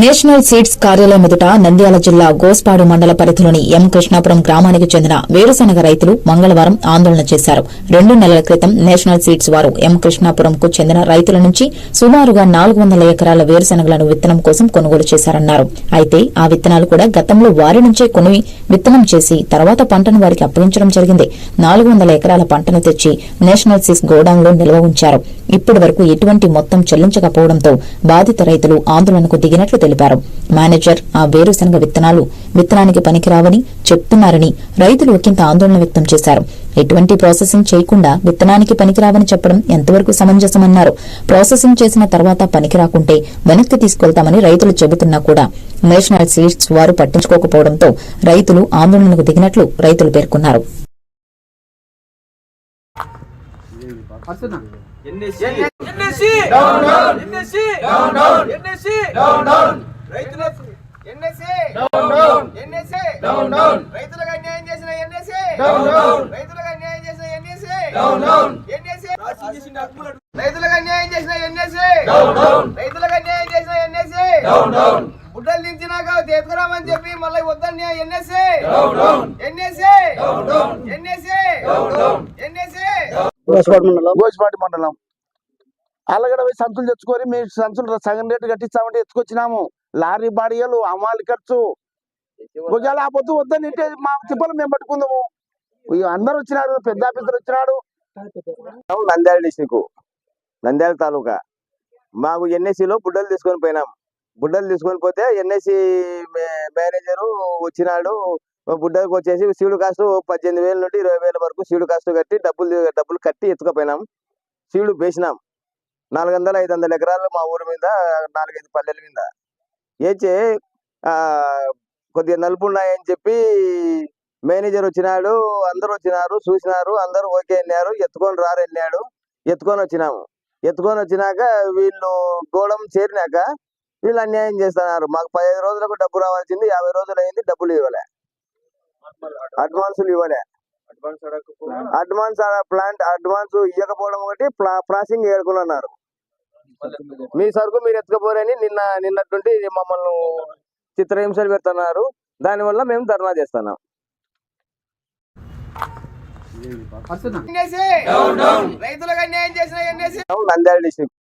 National seeds కార్యాలయం ఎదుట నంద్యాల జిల్లా గోస్పాడు మండల పరిధిలోని ఎం కృష్ణాపురం గ్రామానికి చెందిన వేరుశనగ రైతులు మంగళవారం ఆందోళన చేశారు. రెండు నెలల క్రితం నేషనల్ సీడ్స్ వారు ఎం కృష్ణాపురంకు చెందిన రైతుల నుంచి సుమారుగా నాలుగు వందల ఎకరాల వేరుశనగలను విత్తనం కోసం కొనుగోలు చేశారన్నారు. అయితే ఆ విత్తనాలు కూడా గతంలో వారి నుంచే కొని విత్తనం చేసి తర్వాత పంటను వారికి అప్పగించడం జరిగింది. నాలుగు వందల ఎకరాల పంటను తెచ్చి నేషనల్ సీడ్స్ గోడౌన్లో నిల్వ ఉంచారు. ఇప్పటి వరకు ఎటువంటి మొత్తం చెల్లించకపోవడంతో బాధిత రైతులు ఆందోళనకు దిగినట్లు తెలిపారు. మేనేజర్ ఆ వేరుశనగ విత్తనాలు విత్తనానికి పనికిరావని చెప్తున్నారని రైతులు ఒకంత ఆందోళన వ్యక్తం చేశారు. ఎటువంటి ప్రాసెసింగ్ చేయకుండా విత్తనానికి పనికిరావని చెప్పడం ఎంతవరకు సమంజసమన్నారు. ప్రాసెసింగ్ చేసిన తర్వాత పనికిరాకుంటే వెనక్కి తీసుకెళ్తామని రైతులు చెబుతున్నా కూడా నేషనల్ సీడ్స్ వారు పట్టించుకోకపోవడంతో రైతులు ఆందోళనకు దిగినట్లు రైతులు పేర్కొన్నారు. NSC down down NSC down down NSC down down రైతుల NSC down down NSC down down రైతులకు అన్యాయం చేసిన ఎన్ఎస్సి డౌన్ డౌన్ రైతులకు అన్యాయం చేసిన ఎన్ఎస్సి డౌన్ డౌన్ ఎన్ఎస్సి రైతులకు అన్యాయం చేసిన ఎన్ఎస్సి డౌన్ డౌన్ రైతులకు అన్యాయం చేసిన ఎన్ఎస్సి డౌన్ డౌన్ గుడ్డలు దించినాక తీసుకురామని చెప్పి మళ్ళీ వద్దన్యా NSC down down NSC down down NSC down down NSC Gochipati మండలం. అల్లగడ పోయి సంచులు తెచ్చుకొని మీ సంచులు సగం రేటు కట్టిస్తామంటే ఎత్తుకొచ్చినాము. లారీ బాడిగలు అమ్మాలి ఖర్చు. ఆ పొద్దు వద్దని ఇంటే మా తిప్పలు మేము పట్టుకుందాము. అందరు వచ్చినారు పెద్ద ఆఫీసర్ వచ్చినాడు. నంద్యాల డిస్టిక్ నంద్యాల తాలూకా. మాకు ఎన్ఎస్సిలో బుడ్డలు తీసుకొని పోయినాం. బుడ్డలు తీసుకొని పోతే ఎన్ఎస్సి మేనేజరు వచ్చినాడు. బుడ్డకు వచ్చేసి సీడు కాస్ట్ పద్దెనిమిది వేల నుండి ఇరవై వేల వరకు సీడు కాస్ట్ కట్టి డబ్బులు డబ్బులు కట్టి ఎత్తుకపోయినాం. సీడు వేసినాం. నాలుగు వందల ఐదు వందల ఎకరాలు మా ఊరి మీద నాలుగైదు పల్లెల మీద. ఏచే ఆ, కొద్దిగా నలుపు ఉన్నాయని చెప్పి మేనేజర్ వచ్చినాడు అందరూ వచ్చినారు చూసినారు అందరూ ఓకే అన్నారు ఎత్తుకొని రారు వెళ్ళాడు. ఎత్తుకొని వచ్చినాము. ఎత్తుకొని వచ్చినాక వీళ్ళు గోడం చేరినాక వీళ్ళు అన్యాయం చేస్తున్నారు. మాకు పదిహేను రోజులకు డబ్బు రావాల్సింది యాభై రోజులు అయింది డబ్బులు ఇవ్వలే. అడ్వాన్సులు ఇవ్వలే. అడ్వాన్స్ ప్లాంట్ అడ్వాన్స్ ఇవ్వకపోవడం ఒకటి ప్రాసెసింగ్ ఏడుకున్నారు మీ సరుకు మీరు ఎత్తుకపోరని నిన్న నిన్నట్టుండి మమ్మల్ని చిత్రహింసలు పెడుతున్నారు. దానివల్ల మేము ధర్నా చేస్తున్నాం. ఎన్ఎస్సి డౌన్ డౌన్ రైతులకు అన్యాయం చేసిన నంద్యాల డిస్ట్రిక్ట్